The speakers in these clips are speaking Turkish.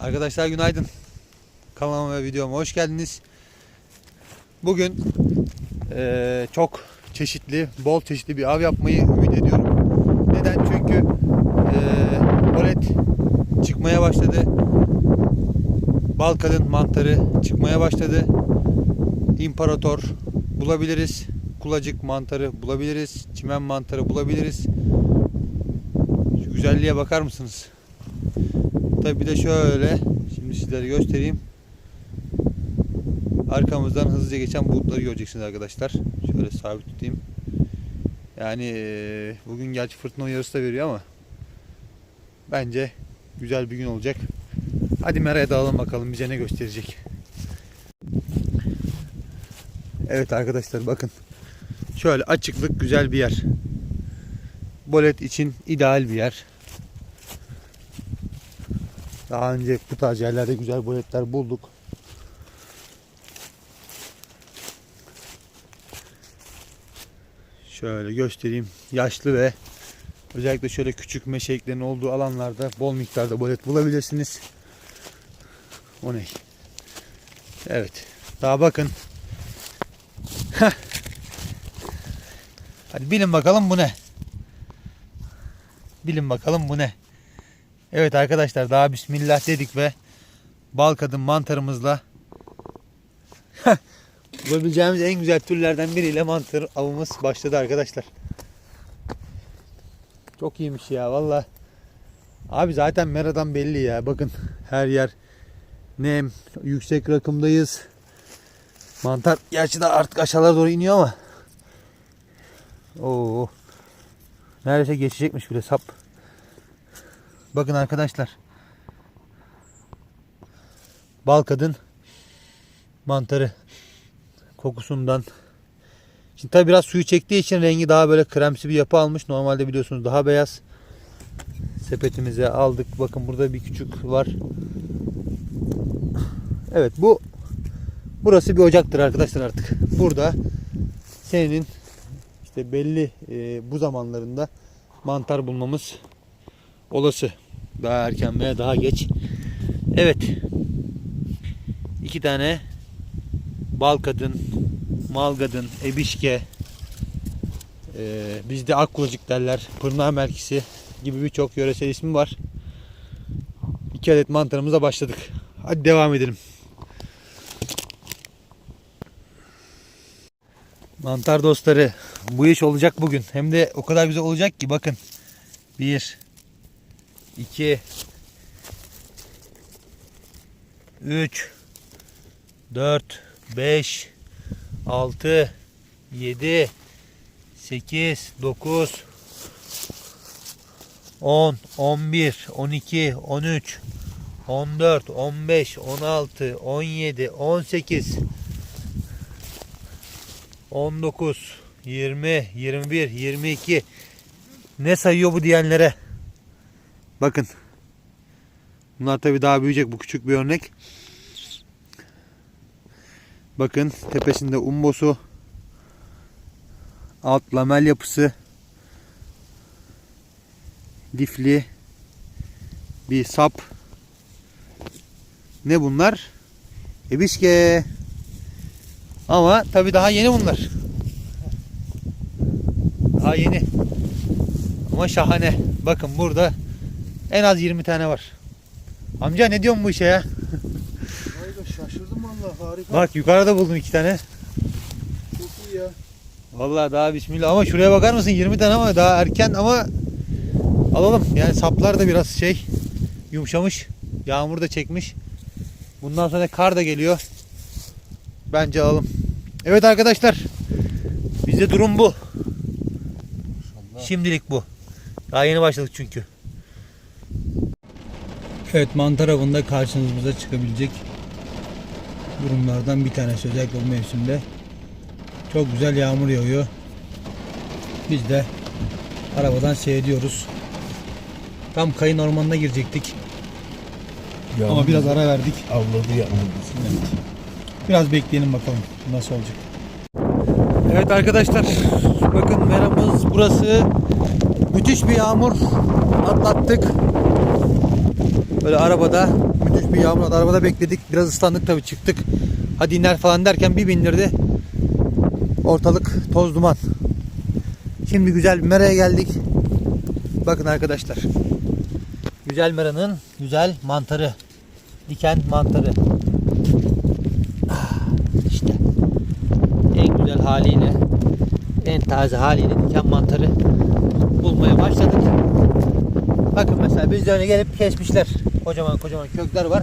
Arkadaşlar günaydın. Kanalıma ve videoma hoş geldiniz. Bugün eee, çok çeşitli, bol çeşitli bir av yapmayı ümit ediyorum. Neden? Çünkü eee bolet çıkmaya başladı. Balkan'ın mantarı çıkmaya başladı. İmparator bulabiliriz. Kulacık mantarı bulabiliriz. Çimen mantarı bulabiliriz. Şu güzelliğe bakar mısınız? Tabi bir de şöyle şimdi sizlere göstereyim. Arkamızdan hızlıca geçen bulutları göreceksiniz arkadaşlar. Şöyle sabit tutayım. Yani bugün gerçi fırtına uyarısı da veriyor ama bence güzel bir gün olacak. Hadi meraya dağılalım bakalım bize ne gösterecek. Evet arkadaşlar bakın. Şöyle açıklık güzel bir yer. Bolet için ideal bir yer. Daha önce bu tarz yerlerde güzel boletler bulduk. Şöyle göstereyim. Yaşlı ve özellikle şöyle küçük meşeliklerin olduğu alanlarda bol miktarda bolet bulabilirsiniz. O ne? Evet. Daha bakın. Hadi bilin bakalım bu ne? Bilin bakalım bu ne? Evet arkadaşlar daha bismillah dedik ve bal kadın mantarımızla bulabileceğimiz en güzel türlerden biriyle mantar avımız başladı arkadaşlar. Çok iyiymiş ya valla. Abi zaten meradan belli ya. Bakın her yer nem, yüksek rakımdayız. Mantar gerçi de artık aşağılara doğru iniyor ama. Oo. Neredeyse geçecekmiş bile sap. Bakın arkadaşlar. Bal kadın mantarı kokusundan. Şimdi tabi biraz suyu çektiği için rengi daha böyle kremsi bir yapı almış. Normalde biliyorsunuz daha beyaz. Sepetimize aldık. Bakın burada bir küçük var. Evet bu burası bir ocaktır arkadaşlar artık. Burada senin işte belli e, bu zamanlarında mantar bulmamız olası. Daha erken veya daha geç. Evet. İki tane bal kadın, mal kadın, ebişke, e, bizde akkulacık derler, pırnağı melkisi gibi birçok yöresel ismi var. İki adet mantarımıza başladık. Hadi devam edelim. Mantar dostları bu iş olacak bugün. Hem de o kadar güzel olacak ki bakın. Bir, 2 3 4 5 6 7 8 9 10 11 12 13 14 15 16 17 18 19 20 21 22 ne sayıyor bu diyenlere Bakın. Bunlar tabii daha büyüyecek. Bu küçük bir örnek. Bakın tepesinde umbosu. Alt lamel yapısı. Lifli. Bir sap. Ne bunlar? Ebiske. Ama tabii daha yeni bunlar. Daha yeni. Ama şahane. Bakın burada en az 20 tane var. Amca ne diyorsun bu işe ya? Vay be şaşırdım valla harika. Bak yukarıda buldum iki tane. Çok iyi ya. Vallahi daha bismillah ama şuraya bakar mısın 20 tane ama daha erken ama alalım. Yani saplar da biraz şey yumuşamış. Yağmur da çekmiş. Bundan sonra kar da geliyor. Bence alalım. Evet arkadaşlar. Bizde durum bu. Şimdilik bu. Daha yeni başladık çünkü. Evet mantar avında karşınıza çıkabilecek durumlardan bir tanesi özellikle bu mevsimde. Çok güzel yağmur yağıyor. Biz de arabadan seyrediyoruz. Tam kayın ormanına girecektik. Ama biraz ara verdik. avladı yağmur. Biraz bekleyelim bakalım nasıl olacak. Evet arkadaşlar bakın meramız burası. Müthiş bir yağmur atlattık. Böyle arabada müthiş bir yağmur. Arabada bekledik. Biraz ıslandık tabii çıktık. Hadi iner falan derken bir bindirdi. Ortalık toz duman. Şimdi güzel bir meraya geldik. Bakın arkadaşlar. Güzel meranın güzel mantarı. Diken mantarı. Ah, İşte en güzel haliyle en taze haliyle diken mantarı bulmaya başladık. Bakın mesela biz de gelip kesmişler. Kocaman kocaman kökler var.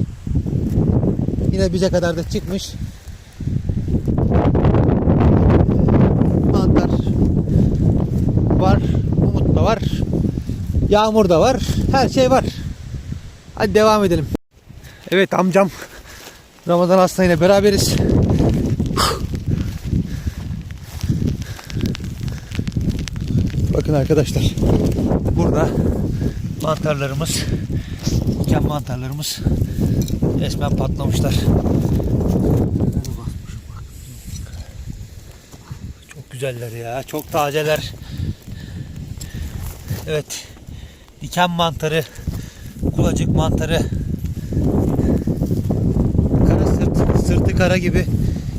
Yine bize kadar da çıkmış. Mantar var. Umut da var. Yağmur da var. Her şey var. Hadi devam edelim. Evet amcam Ramazan Aslan ile beraberiz. Bakın arkadaşlar. Burada mantarlarımız, diken mantarlarımız resmen patlamışlar. Çok güzeller ya. Çok tazeler. Evet. Diken mantarı, kulacık mantarı, kara sırt, sırtı kara gibi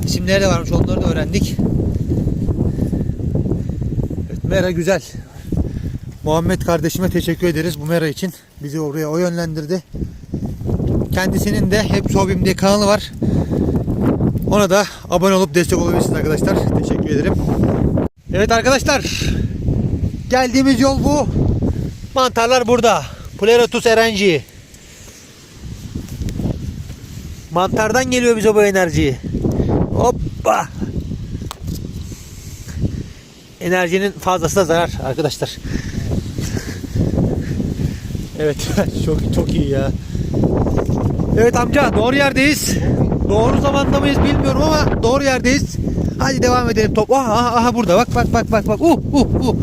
isimleri de varmış. Onları da öğrendik. Evet, mera güzel. Muhammed kardeşime teşekkür ederiz bu mera için. Bizi oraya o yönlendirdi. Kendisinin de hep Hobim diye kanalı var. Ona da abone olup destek olabilirsiniz arkadaşlar. Teşekkür ederim. Evet arkadaşlar. Geldiğimiz yol bu. Mantarlar burada. Pleurotus erenci. Mantardan geliyor bize bu enerji. Hoppa. Enerjinin fazlası da zarar arkadaşlar. Evet çok çok iyi ya. Evet amca doğru yerdeyiz. Doğru zamanda mıyız bilmiyorum ama doğru yerdeyiz. Hadi devam edelim top. Aha, aha, aha burada bak bak bak bak bak. Uh uh uh.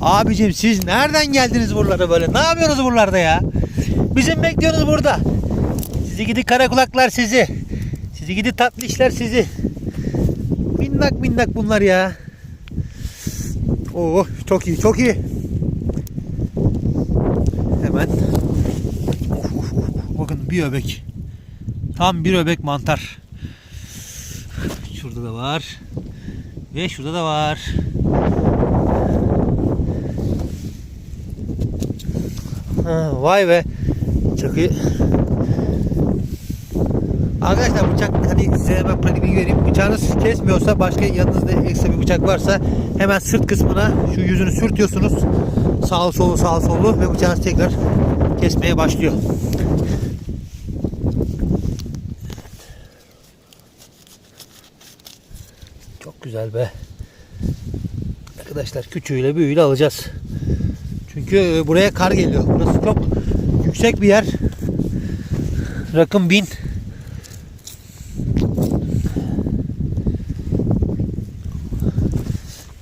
Abicim siz nereden geldiniz buralara böyle? Ne yapıyorsunuz buralarda ya? Bizim bekliyorsunuz burada. Sizi gidi kara kulaklar sizi. Sizi gidi tatlı işler sizi. Minnak minnak bunlar ya. Oo çok iyi çok iyi. Hemen. Of, of, of. Bakın bir öbek. Tam bir öbek mantar. Şurada da var. Ve şurada da var. Ha, vay be. Çakıyı. Arkadaşlar bıçak hani size ben pratik bilgi vereyim. Bıçağınız kesmiyorsa başka yanınızda ekstra bir bıçak varsa hemen sırt kısmına şu yüzünü sürtüyorsunuz. Sağ solu sağ solu ve bıçağınız tekrar kesmeye başlıyor. Çok güzel be. Arkadaşlar küçüğüyle büyüğüyle alacağız. Çünkü e, buraya kar geliyor. Burası çok yüksek bir yer. Rakım 1000.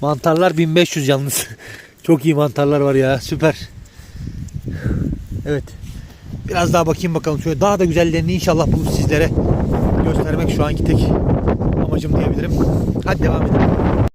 Mantarlar 1500 yalnız. Çok iyi mantarlar var ya. Süper. Evet. Biraz daha bakayım bakalım. Şöyle daha da güzellerini inşallah bulup sizlere göstermek şu anki tek amacım diyebilirim. Hadi devam edelim.